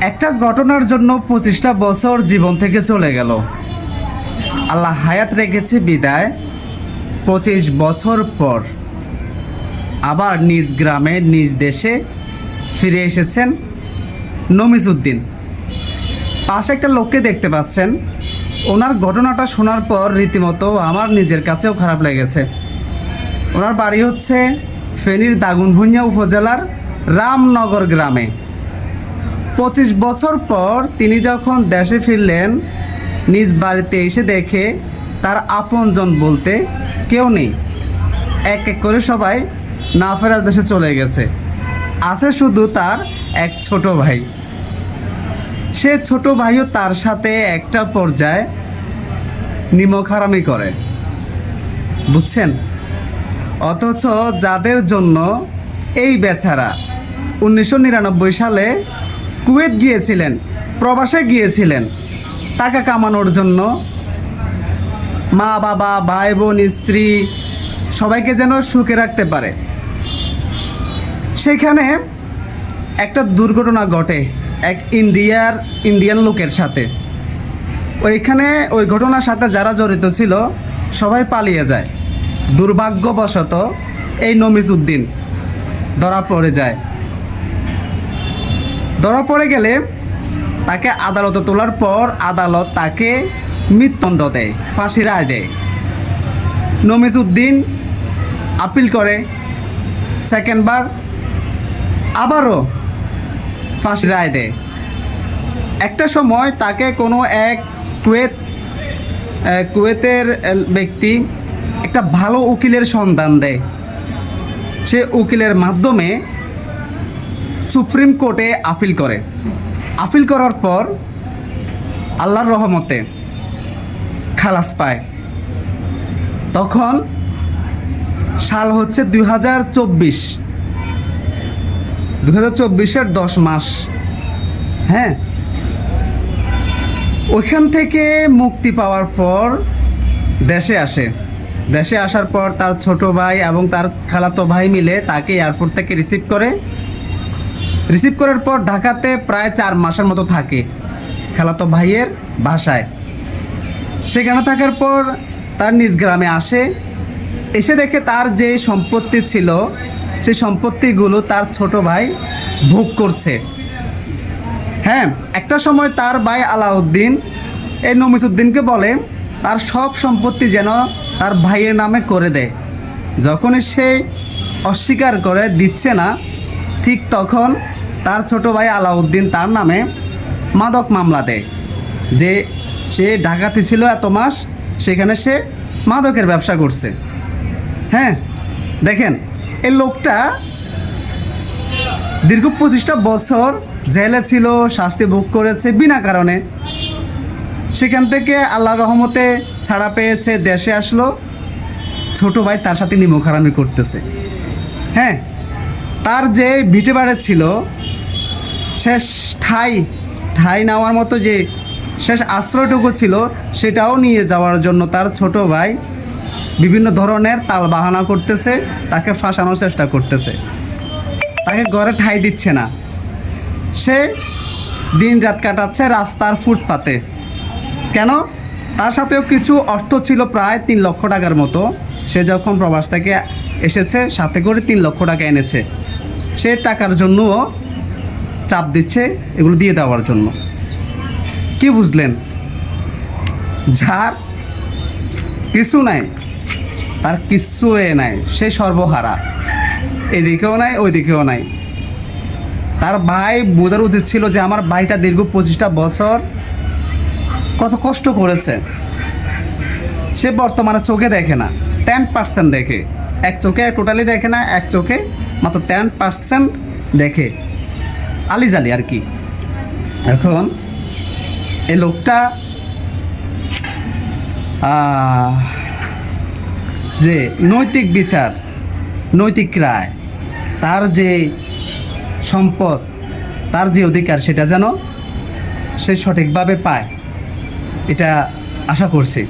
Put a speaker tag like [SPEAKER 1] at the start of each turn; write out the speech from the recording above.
[SPEAKER 1] একটা ঘটনার জন্য পঁচিশটা বছর জীবন থেকে চলে গেল। আল্লাহ হায়াত রেখেছে বিদায় পঁচিশ বছর পর। আবার নিজ গ্রামে, নিজ দেশে ফিরে এসেছেন নমিজউদ্দিন। পাশে একটা লোককে দেখতে পাচ্ছেন। ওনার ঘটনাটা শোনার পর রীতিমতো আমার নিজের কাছেও খারাপ লেগেছে। ওনার বাড়ি হচ্ছে ফেনীর দাগুনভুঁইয়া উপজেলার রামনগর গ্রামে। পঁচিশ বছর পর তিনি যখন দেশে ফিরলেন, নিজ বাড়িতে এসে দেখে তার আপনজন বলতে কেউ নেই। এক এক করে সবাই না ফেরার দেশে চলে গেছে। আছে শুধু তার এক ছোট ভাই। সে ছোট ভাইও তার সাথে একটা পর্যায়ে নিমক হারামি করে। বুঝছেন? অথচ যাদের জন্য এই বেচারা উনিশশো নিরানব্বই সালে কুয়েত গিয়েছিলেন, প্রবাসে গিয়েছিলেন, টাকা কামানোর জন্য। মা, বাবা, ভাই, বোন, স্ত্রী, সবাইকে যেন সুখে রাখতে পারে। সেখানে একটা দুর্ঘটনা ঘটে এক ইন্ডিয়ার, ইন্ডিয়ান লোকের সাথে। ওইখানে ওই ঘটনার সাথে যারা জড়িত ছিল, সবাই পালিয়ে যায়। দুর্ভাগ্যবশত এই নমিজ উদ্দিন ধরা পড়ে যায়। ধরা পড়ে গেলে তাকে আদালতে তোলার পর আদালত তাকে মৃত্যুদণ্ড দেয় ফাঁসি রায় দেয়। নমিজ উদ্দিন আপিল করে। সেকেন্ডবার আবারও ফাঁসি রায় দেয়। একটা সময় তাকে কোনো এক কুয়েত কুয়েতের ব্যক্তি একটা ভালো উকিলের সন্ধান দেয়। সে উকিলের মাধ্যমে সুপ্রিম কোর্টে আপিল করে। আপিল করার পর আল্লাহর রহমতে খালাস পায়। তখন সাল হচ্ছে দুই হাজার চব্বিশ। দু হাজার চব্বিশের দশ মাস। হ্যাঁ? ওইখান থেকে মুক্তি পাওয়ার পর দেশে আসে। দেশে আসার পর তার ছোট ভাই এবং তার খালাতো ভাই মিলে তাকে এয়ারপোর্ট থেকে রিসিভ করে রিসিভ করার পর ঢাকাতে প্রায় চার মাসের মতো থাকে। খালাতো ভাইয়ের বাসায়। সেখানে থাকার পর তার নিজ গ্রামে আসে। এসে দেখে তার যে সম্পত্তি ছিল, সেই সম্পত্তিগুলো তার ছোট ভাই ভোগ করছে। হ্যাঁ একটা সময় তার ভাই আলাউদ্দিন, এই নমিসুদ্দিনকে বলে, তার সব সম্পত্তি যেন তার ভাইয়ের নামে করে দেয়। যখনই সে অস্বীকার করে, দিচ্ছে না, ঠিক তখন তার ছোট ভাই আলাউদ্দিন তার নামে মাদক মামলা দেয়। যে সে ঢাকাতে ছিল এত মাস, সেখানে সে মাদকের ব্যবসা করছে। হ্যাঁ দেখেন, এই লোকটা দীর্ঘ পঁচিশটা বছর জেলে ছিল, শাস্তি ভোগ করেছে বিনা কারণে। সেখান থেকে আল্লাহ রহমতে ছাড়া পেয়েছে, দেশে আসলো। ছোট ভাই তার সাথে নিমখারামি করতেছে। হ্যাঁ তার যে ভিটে বাড়ি ছিল শেষ ঠাই ঠাই নেওয়ার মতো যে শেষ আশ্রয়টুকু ছিল, সেটাও নিয়ে যাওয়ার জন্য তার ছোট ভাই বিভিন্ন ধরনের তাল বাহানা করতেছে, তাকে ফাঁসানোর চেষ্টা করতেছে। তাকে ঘরে ঠাই দিচ্ছে না। সে দিন রাত কাটাচ্ছে রাস্তার ফুটপাতে। কেন? তার সাথেও কিছু অর্থ ছিল প্রায় তিন লক্ষ টাকার মতো। সে যখন প্রবাস থেকে এসেছে, সাথে করে তিন লক্ষ টাকা এনেছে। সে টাকার জন্যও চাপ দিচ্ছে এগুলো দিয়ে দেওয়ার জন্য। কি বুঝলেন? যার কিছু নাই, তার কিচ্ছু এ নাই, সে সর্বহারা। এদিকেও নাই, ওইদিকেও নাই। তার ভাই বোঝার উচিত ছিল যে আমার ভাইটা দীর্ঘ পঁচিশটা বছর কত কষ্ট করেছে। সে বর্তমানে চোখে দেখে না টেন পার্সেন্ট দেখে। এক চোখে টোটালি দেখে না, এক চোখে মাত্র টেন পার্সেন্ট দেখে। আলিজালি আর কি। এখন এই লোকটা যে নৈতিক বিচার, নৈতিক রায়, তার যে সম্পদ, তার যে অধিকার, সেটা যেন সে সঠিকভাবে পায়, এটা আশা করছি।